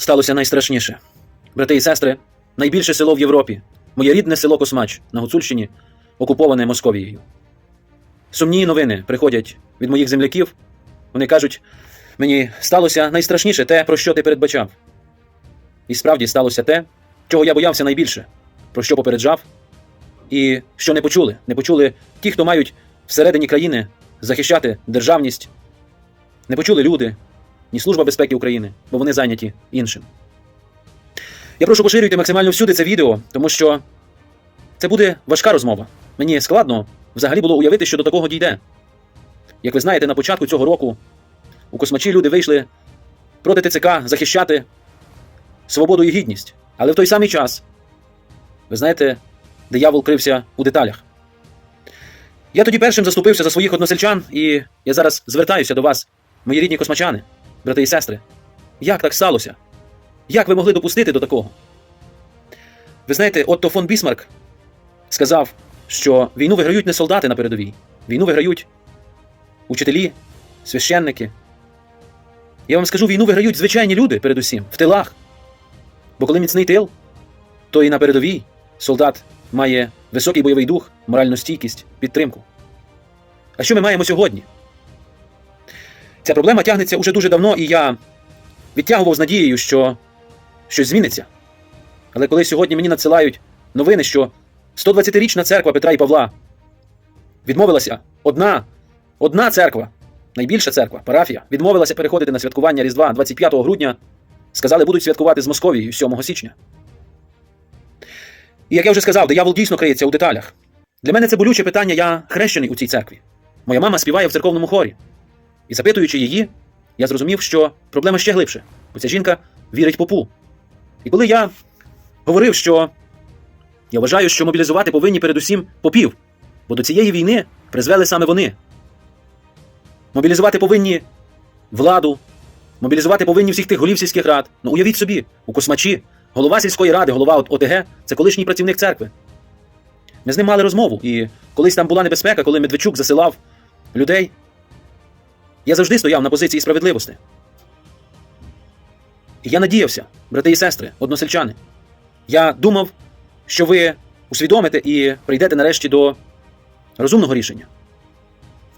сталося найстрашніше. Брати і сестри, найбільше село в Європі, моє рідне село Космач на Гуцульщині, окуповане Московією. Сумні новини приходять від моїх земляків. Вони кажуть, мені сталося найстрашніше те, про що ти передбачав. І справді сталося те, чого я боявся найбільше, про що попереджав, і що не почули. Не почули ті, хто мають всередині країни захищати державність. Не почули люди, ні Служба безпеки України, бо вони зайняті іншим. Я прошу поширюйте максимально всюди це відео, тому що це буде важка розмова. Мені складно взагалі було уявити, що до такого дійде. Як ви знаєте, на початку цього року у космачі люди вийшли проти ТЦК захищати свободу і гідність. Але в той самий час, ви знаєте, диявол крився у деталях. Я тоді першим заступився за своїх односельчан, і я зараз звертаюся до вас, мої рідні космачани, брати і сестри. Як так сталося? Як ви могли допустити до такого? Ви знаєте, Отто фон Бісмарк сказав, що війну виграють не солдати на передовій, війну виграють учителі, священники. Я вам скажу, війну виграють звичайні люди, передусім, в тилах. Бо коли міцний тил, то і на передовій солдат має високий бойовий дух, моральну стійкість, підтримку. А що ми маємо сьогодні? Ця проблема тягнеться уже дуже давно, і я відтягував з надією, що щось зміниться. Але коли сьогодні мені надсилають новини, що 120-річна церква Петра і Павла відмовилася одна, одна церква, найбільша церква, парафія, відмовилася переходити на святкування Різдва 25 грудня, сказали, будуть святкувати з Московією 7 січня. І як я вже сказав, диявол дійсно криється у деталях. Для мене це болюче питання, я хрещений у цій церкві. Моя мама співає в церковному хорі. І запитуючи її, я зрозумів, що проблема ще глибше, бо ця жінка вірить попу. І коли я говорив, що я вважаю, що мобілізувати повинні передусім попів, бо до цієї війни призвели саме вони. Мобілізувати повинні владу, мобілізувати повинні всіх тих голів сільських рад. Ну уявіть собі, у космачі, голова сільської ради, голова ОТГ це колишній працівник церкви. Ми з ним мали розмову, і колись там була небезпека, коли Медведчук засилав людей. Я завжди стояв на позиції справедливості. Я надіявся, брати і сестри, односельчани. Я думав, що ви усвідомите і прийдете нарешті до розумного рішення.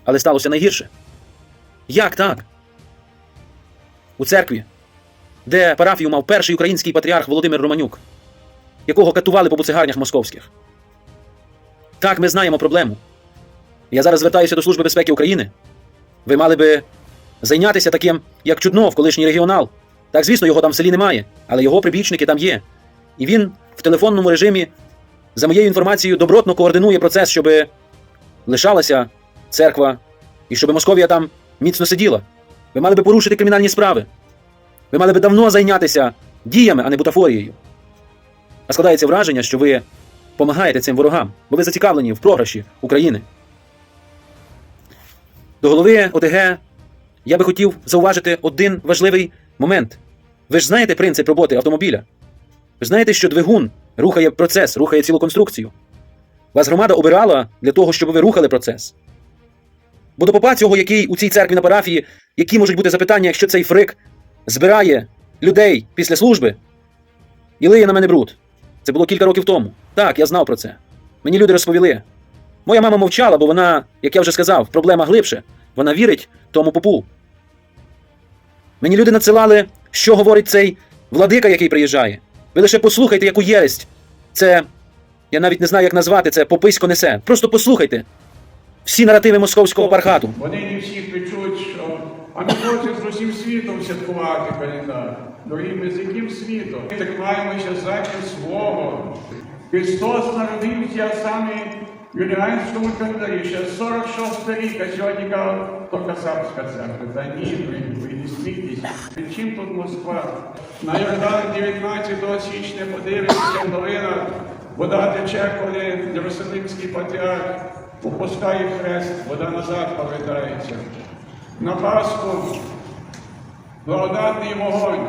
Але сталося найгірше. Як так? У церкві, де парафію мав перший український патріарх Володимир Романюк, якого катували по буцегарнях московських. Так, ми знаємо проблему. Я зараз звертаюся до Служби безпеки України. Ви мали би зайнятися таким, як Чуднов, колишній регіонал. Так, звісно, його там в селі немає, але його прибічники там є. І він в телефонному режимі, за моєю інформацією, добротно координує процес, щоб лишалася церква і щоб Московія там міцно сиділа. Ви мали би порушити кримінальні справи. Ви мали би давно зайнятися діями, а не бутафорією. А складається враження, що ви допомагаєте цим ворогам, бо ви зацікавлені в програші України. До голови ОТГ я би хотів зауважити один важливий момент. Ви ж знаєте принцип роботи автомобіля. Ви знаєте, що двигун рухає процес, рухає цілу конструкцію. Вас громада обирала для того, щоб ви рухали процес. Бо до попа цього, який у цій церкві на парафії, які можуть бути запитання, якщо цей фрик збирає людей після служби і лиє на мене бруд. Це було кілька років тому. Так, я знав про це. Мені люди розповіли. Моя мама мовчала, бо вона, як я вже сказав, проблема глибше. Вона вірить тому попу. Мені люди надсилали, що говорить цей владика, який приїжджає. Ви лише послухайте, яку єресь. Це. Я навіть не знаю, як назвати це, пописько несе. Просто послухайте. Всі наративи московського пархату. Вони не всі печуть, що а ми хочемо з усім світом святкувати календар. Дорогі, ми з світом? Ми тримаємося за свого. Христос народився саме юліанському ще 46 рік, а сьогодні кажуть, то Касапська церква. Та ні, ви, ви не. Під чим тут Москва? На Йордан 19 січня подивимося новина, вода тече, коли Єрусалимський патріарх опускає хрест, вода назад повертається. На Пасху благодатний вогонь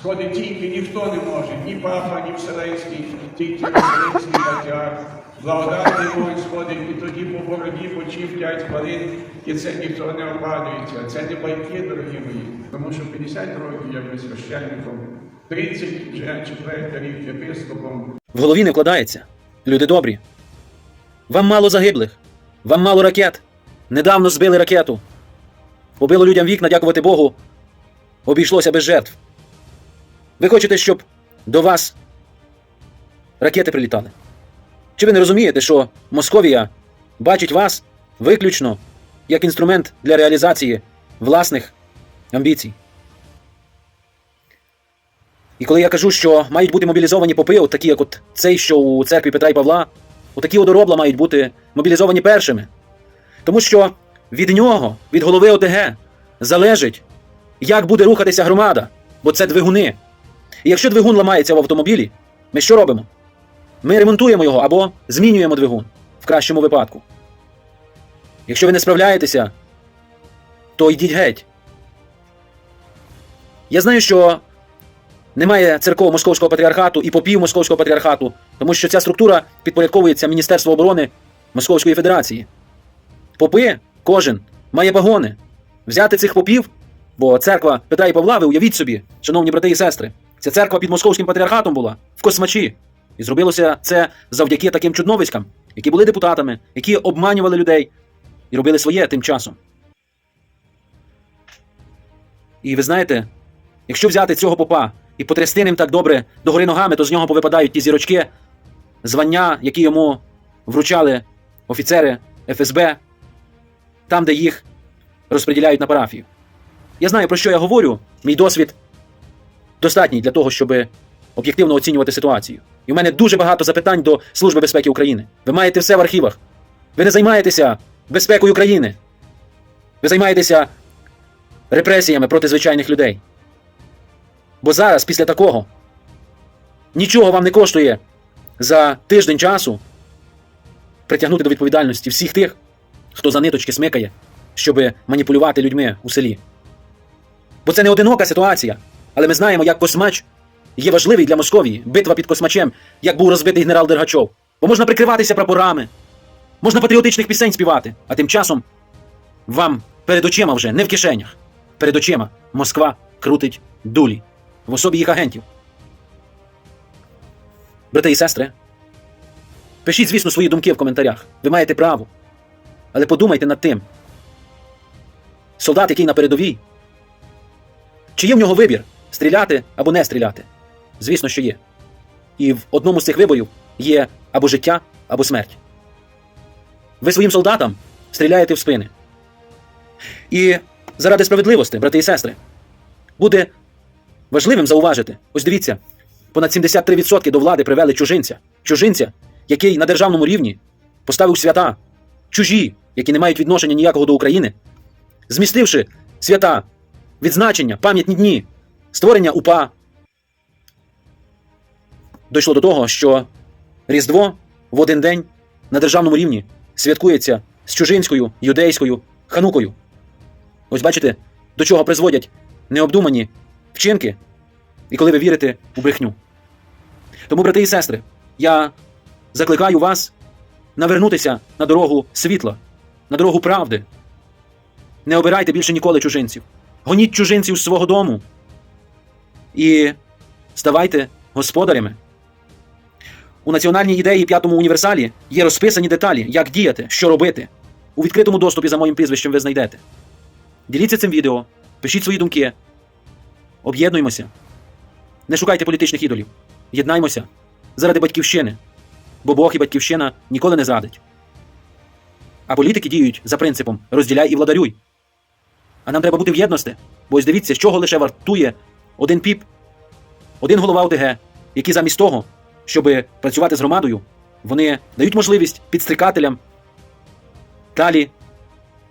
Сходить тільки ніхто не може, ні папа, ні Вселенський, тільки Вселенський Патріарх. Благодатний Бог сходить і тоді по бороді почівлять хвалин, і це ніхто не обманюється. Це не байки, дорогі мої. Тому що 50 років я був священником, 30 вже четвертий рік єпископом. В голові не вкладається. Люди добрі. Вам мало загиблих, вам мало ракет. Недавно збили ракету. Побило людям вікна, дякувати Богу. Обійшлося без жертв. Ви хочете, щоб до вас ракети прилітали? Чи ви не розумієте, що Московія бачить вас виключно як інструмент для реалізації власних амбіцій? І коли я кажу, що мають бути мобілізовані попи, от такі, як от цей, що у церкві Петра і Павла, отакі одоробла мають бути мобілізовані першими. Тому що від нього, від голови ОТГ, залежить, як буде рухатися громада, бо це двигуни. І якщо двигун ламається в автомобілі, ми що робимо? Ми ремонтуємо його або змінюємо двигун в кращому випадку. Якщо ви не справляєтеся, то йдіть геть. Я знаю, що немає церков Московського патріархату і попів Московського патріархату, тому що ця структура підпорядковується Міністерству оборони Московської Федерації. Попи, кожен, має погони. Взяти цих попів, бо церква Петра і Павла, ви уявіть собі, шановні брати і сестри, ця церква під московським патріархатом була в космачі. І зробилося це завдяки таким чудновиськам, які були депутатами, які обманювали людей і робили своє тим часом. І ви знаєте, Якщо взяти цього попа і потрясти ним так добре догори ногами, то з нього повипадають ті зірочки, звання, які йому вручали офіцери ФСБ, там, де їх розподіляють на парафію. Я знаю, про що я говорю. Мій досвід достатній для того, щоб об'єктивно оцінювати ситуацію. І в мене дуже багато запитань до Служби безпеки України. Ви маєте все в архівах. Ви не займаєтеся безпекою країни. Ви займаєтеся репресіями проти звичайних людей. Бо зараз, після такого, нічого вам не коштує за тиждень часу притягнути до відповідальності всіх тих, хто за ниточки смикає, щоб маніпулювати людьми у селі. Бо це не одинока ситуація. Але ми знаємо, як Космач є важливий для Московії. Битва під Космачем, як був розбитий генерал Дергачов. Бо можна прикриватися прапорами, можна патріотичних пісень співати, а тим часом вам перед очима вже не в кишенях. Перед очима Москва крутить дулі в особі їх агентів. Брати і сестри, пишіть, звісно, свої думки в коментарях. Ви маєте право. Але подумайте над тим. Солдат, який на передовій, чи є в нього вибір стріляти або не стріляти? Звісно, що є. І в одному з цих виборів є або життя, або смерть. Ви своїм солдатам стріляєте в спини. І заради справедливості, брати і сестри, буде важливим зауважити. Ось дивіться, понад 73% до влади привели чужинця. Чужинця, який на державному рівні поставив свята, чужі, які не мають відношення ніякого до України, змістивши свята, відзначення, пам'ятні дні, створення УПА. Дійшло до того, що Різдво в один день на державному рівні святкується з чужинською, юдейською ханукою. Ось бачите, до чого призводять необдумані вчинки, і коли ви вірите у брехню. Тому, брати і сестри, я закликаю вас навернутися на дорогу світла, на дорогу правди. Не обирайте більше ніколи чужинців. Гоніть чужинців з свого дому і ставайте господарями. У національній ідеї п'ятому універсалі є розписані деталі, як діяти, що робити. У відкритому доступі за моїм прізвищем ви знайдете. Діліться цим відео, пишіть свої думки, об'єднуємося. Не шукайте політичних ідолів. Єднаймося заради батьківщини, бо Бог і батьківщина ніколи не зрадить. А політики діють за принципом розділяй і владарюй. А нам треба бути в єдності, бо ось дивіться, з чого лише вартує один піп, один голова ОТГ, які замість того, щоб працювати з громадою, вони дають можливість підстрикателям далі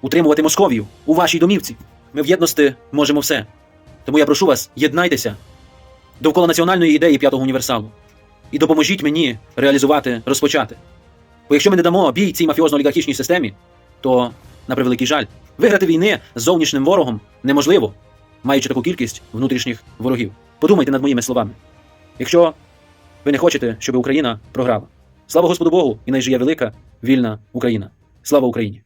утримувати Московію у вашій домівці. Ми в єдності можемо все. Тому я прошу вас, єднайтеся довкола національної ідеї п'ятого універсалу і допоможіть мені реалізувати, розпочати. Бо якщо ми не дамо бій цій мафіозно-олігархічній системі, то, на превеликий жаль, виграти війни з зовнішнім ворогом неможливо, маючи таку кількість внутрішніх ворогів. Подумайте над моїми словами. Якщо ви не хочете, щоб Україна програла. Слава Господу Богу, і найжиє велика, вільна Україна. Слава Україні!